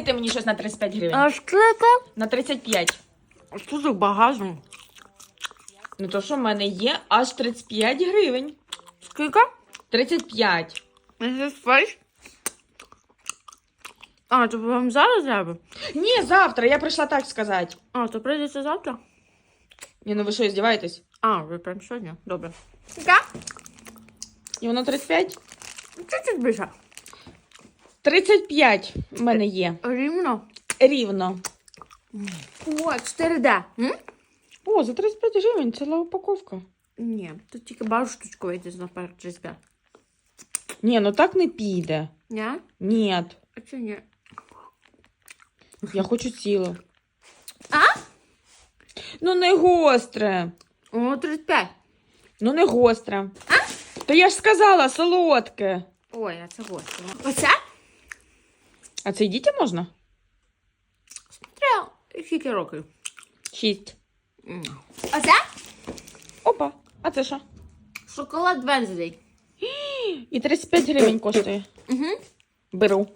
Скинете мені щось на 35 гривень. А скільки? На 35. А що так багато? Ну то що в мене є аж 35 гривень. Скільки? 35. Це фейс? А, то вам зараз треба? Ні, завтра, я прийшла так сказати. А, то прийдеться завтра? Ні, ну ви що, здіваєтесь? А, ви прям сьогодні? Добре. І воно 35? Чуть-чуть більше. 35 в мене є. Рівно. Рівно. О, 4D. М? О, за 35 гривень ціла упаковка. Ні, тут тільки пару штучку вийде на перед 35. Ні, ну так не піде. Ні? Ні. А чи ні? Я хочу цілу. А? Ну не гостре. О, 35. Ну не гостре. А? То я ж сказала солодке. Ой, а це гостро. Оце? А це й дітям можна? Смотря, Скільки років? Шість. М. Оце? Опа. А це що? Шоколад Венздей. І 35 гривень коштує. Угу. Беру.